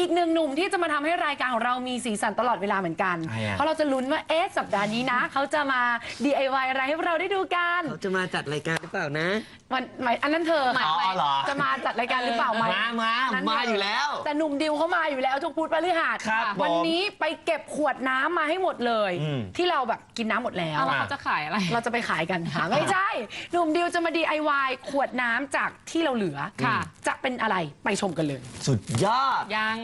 อีกหนึ่งหนุ่มที่จะมาทำให้รายการของเรามีสีสันตลอดเวลาเหมือนกันใครอะ เพราะเราจะลุ้นว่าเอ๊ะสัปดาห์นี้นะ เขาจะมา DIY อะไรให้เราได้ดูกันเขาจะมาจัดรายการหรือเปล่านะวันหมายอันนั้นเธออ๋อเหรอ จะมาจัดรายการหรือเปล่าไหม มามาอันนั้นมาเธอยู่แล้ว แต่หนุ่มดิวเขามาอยู่แล้วทุกพุธพฤหัสครับวันผมนี้ไปเก็บขวดน้ำมาให้หมดเลย อืม ที่เราแบบกินน้ำหมดแล้ว เอาแล้วเขาจะขายอะไร เราจะไปขายกันค่ะ ไม่ใช่ หนุ่มดิวจะมา DIY ขวดน้ำจากที่เราเหลือค่ะ จะเป็นอะไรไปชมกันเลย สุดยอด ยัง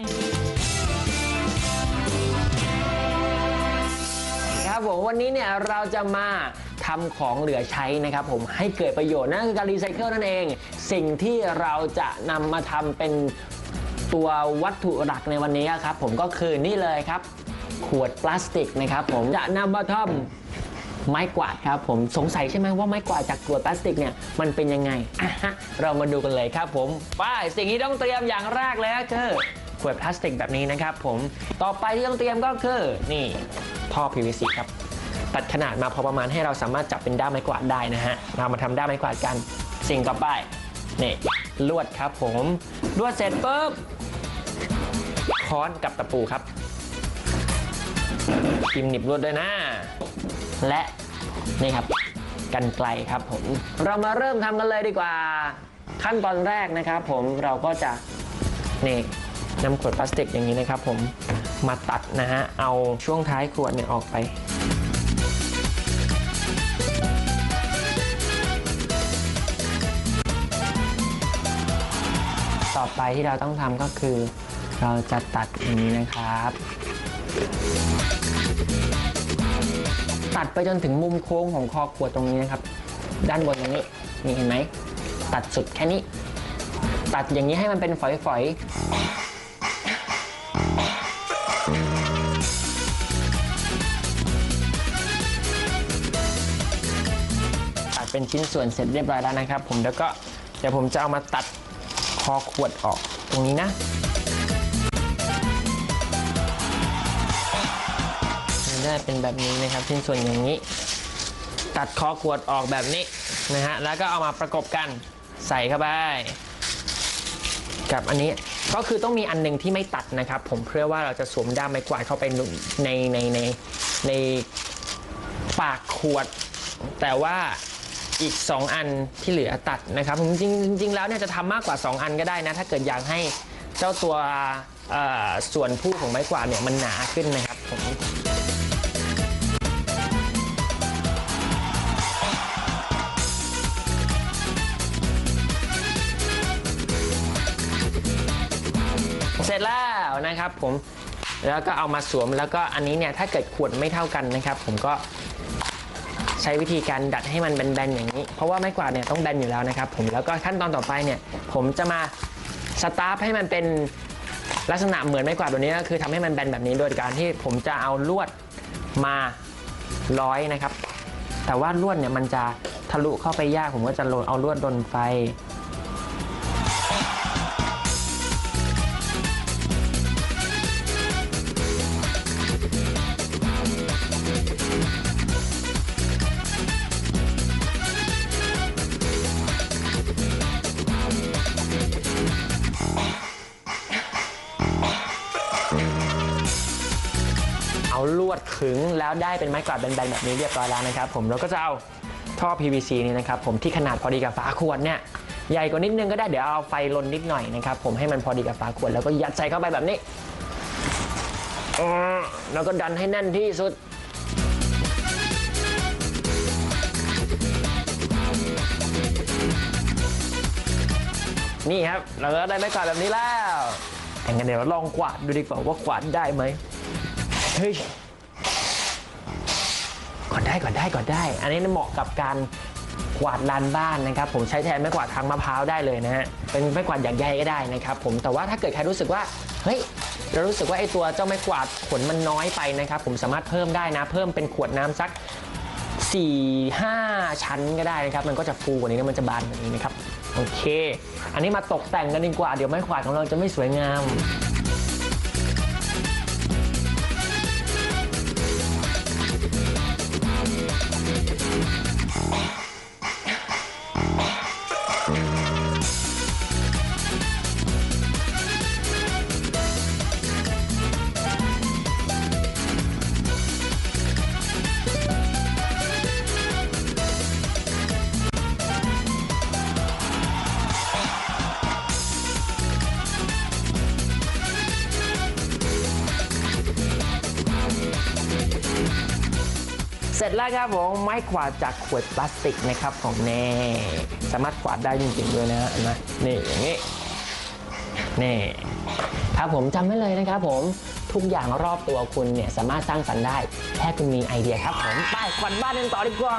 ครับผมวันนี้เนี่ยเราจะมาทำของเหลือใช้นะครับผมให้เกิดประโยชน์นั่นคือการรีไซเคิลนั่นเอง สิ่งที่เราจะนำมาทำเป็นตัววัตถุหลักในวันนี้ครับผมก็คือนี่เลยครับ ขวดพลาสติกนะครับผมจะนำมาทำไม้กวาดครับผมสงสัยใช่ไหมว่าไม้กวาดจากขวดพลาสติกเนี่ยมันเป็นยังไงอะฮะเรามาดูกันเลยครับผมไป้ายสิ่งที่ต้องเตรียมอย่างแรกเลยก็คือ ขวดพลาสติกแบบนี้นะครับผมต่อไปที่ต้องเตรียมก็คือนี่ท่อ PVC ครับตัดขนาดมาพอประมาณให้เราสามารถจับเป็นด้ามไม้กวาดได้นะฮะเรามาทำด้ามไม้กวาดกันสิ่งต่อไปนี่ลวดครับผมลวดเสร็จปุ๊บค้อนกับตะปูครับพิมพ์หนิบลวดด้วยนะ และนี่ครับกันไกลครับผมเรามาเริ่มทำกันเลยดีกว่า ขั้นตอนแรกนะครับผมเราก็จะนี่ นำขวดพลาสติกอย่างนี้นะครับ ผมมาตัดนะฮะเอาช่วงท้ายขวดเนี่ยออกไปต่อไปที่เราต้องทำก็คือ เราจะตัดอย่างนี้นะครับ ตัดไปจนถึงมุมโค้งของคอขวดตรงนี้นะครับ ด้านบนตรงนี้นี่เห็นไหม ตัดสุดแค่นี้ ตัดอย่างนี้ให้มันเป็นฝอยๆ เป็นชิ้นส่วนเสร็จเรียบร้อยแล้วนะครับ ผมแล้วก็เดี๋ยวผมจะเอามาตัดคอขวดออกตรงนี้นะได้เป็นแบบนี้นะครับชิ้นส่วนอย่างนี้ ตัดคอขวดออกแบบนี้นะฮะแล้วก็เอามาประกบกันใส่เข้าไปกับอันนี้ก็คือต้องมีอันหนึงที่ไม่ตัดนะครับ ผมเพื่อว่าเราจะสวมด้ามไม้กวาดเข้าไปในในในในปากขวด แต่ว่า อีก 2 อันที่เหลือตัดนะครับผมจริงจริงแล้วเนี่ยจะทำมากกว่า 2 อันก็ได้นะ ถ้าเกิดอยากให้เจ้าตัวส่วนผู้ของไม้กวาดเนี่ยมันหนาขึ้นนะครับผมเสร็จแล้วนะครับผมแล้วก็เอามาสวมแล้วก็อันนี้เนี่ยถ้าเกิดขวดไม่เท่ากันนะครับ ผมก็ ใช้วิธีการดัดให้มันแบนๆอย่างนี้ เพราะว่าไม้กวาดเนี่ยต้องแบนอยู่แล้วนะครับผมแล้วก็ขั้นตอนต่อไปเนี่ยผมจะมาสตาร์ฟให้มันเป็นลักษณะเหมือนไม้กวาดตัวนี้ก็คือทำให้มันแบนแบบนี้โดยการที่ผมจะเอาลวดมาร้อยนะครับ แต่ว่าลวดเนี่ยมันจะทะลุเข้าไปยากผมก็จะโรยเอาลวดดนไฟ ลวดขึงแล้วได้เป็นไม้กวาดแบนๆแบบนี้เรียบร้อยแล้วนะครับผมเราก็จะเอาท่อ PVC นี่นะครับผมที่ขนาดพอดีกับฝาขวดเนี่ยใหญ่กว่านิดนึงก็ได้เดี๋ยวเอาไฟลนนิดหน่อยนะครับผมให้มันพอดีกับฝาขวดแล้วก็ยัดใส่เข้าไปแบบนี้แล้วก็ดันให้แน่นที่สุดนี่ครับ เราก็ได้ไม้กวาดแบบนี้แล้วแต่งั้นเดี๋ยวเราลองกวาดดูดีกว่าว่ากวาดได้ไหมเฮ้ย ก่อนได้ก่อนได้ก่อนได้ อันนี้เหมาะกับการกวาดลานบ้านนะครับ ผมใช้แทนไม้กวาดทางมะพร้าวได้เลยนะฮะเป็นไม้กวาดอย่างใหญ่ก็ได้นะครับผมแต่ว่าถ้าเกิดใครรู้สึกว่าเฮ้ยเรารู้สึกว่าไอ้ตัวเจ้าไม้กวาดขนมันน้อยไปนะครับ ผมสามารถเพิ่มได้นะ เพิ่มเป็นขวดน้ำสัก 4 5 ชั้นก็ได้นะครับ มันก็จะฟูกว่านี้นะมันจะบานกว่านี้นะครับโอเค อันนี้มาตกแต่งกันดีกว่า เดี๋ยวไม้กวาดของเราจะไม่สวยงาม เสร็จแล้วครับผมไม้กวาดจากขวดพลาสติกนะครับของแน่สามารถกวาดได้จริงๆด้วยนะฮะเห็นไหมนี่อย่างนี้นี่ครับผมจำไว้เลยนะครับผมทุกอย่างรอบตัวคุณเนี่ยสามารถสร้างสรรค์ได้แค่คุณมีไอเดียครับผมไปกวาดบ้านกันต่อดีกว่า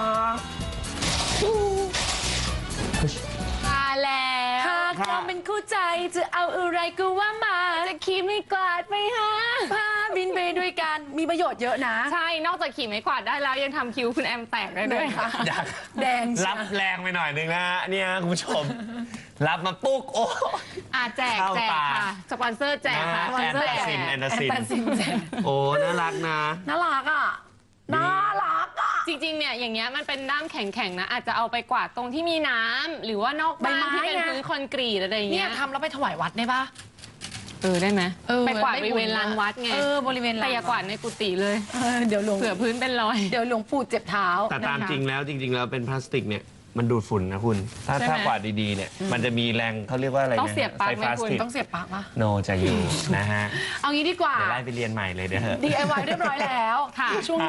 มาแล้วหากเราเป็นคู่ใจจะเอาอะไรก็ว่ามาจะขี่ไม่กวาดไปหาพา ประโยชน์เยอะนะ ใช่ นอกจากขี่ไม้กวาดได้แล้วยังทำคิ้วคุณแอมแตกได้ด้วยค่ะ อยากแดงรับแรงไปหน่อยนึงนะฮะเนี่ยคุณผู้ชม รับมาปุ๊กโอ้ อะแจกเข้าแจกตา ค่ะ สปอนเซอร์แจกค่ะนะสปอนเซอร์แอนแจตาซินกแอนตาแอนซินตาซินแดงโอ้น่ารักนะ น่ารักอะ น่ารักอะ จริงๆ เนี่ย อย่างเงี้ยมันเป็นด้ามแข็งๆ นะ อาจจะเอาไปกวาดตรงที่มีน้ำหรือว่านอกบ้านใบไม้ที่เป็นไง พื้นคอนกรีตอะไรอย่างเนี่เงี้ยยทำแล้วไปถวายวัดได้ปะ เออได้ไหมเออไปกวาดบได้ริบุญเวณลานวัดไงเออบริเวณลานแต่อย่ากวาดในกุฏิเลย เออเดี๋ยวหลวงเผื่อพื้นเป็นรอย เดี๋ยวหลวงปู่เจ็บเท้าแต่ตามนะคะจริงแล้วจริง ๆ แล้วเป็นพลาสติกเนี่ยมันดูดฝุ่นนะคุณ ถ้าใช่ไหมถ้ากวาดดีๆเนี่ยมันจะมีแรงเขาเรียกว่าอะไรนะต้องเสียบปลั๊กไฟฟ้าไหมคุณสถิตต้องเสียบปากปะโนจะอยู่นะฮะเอางี้ดีกว่า เดี๋ยวไล่ไปเรียนใหม่เลยเดี๋ยวเถอะ DIY เรียบร้อยแล้วค่ะ ช่วง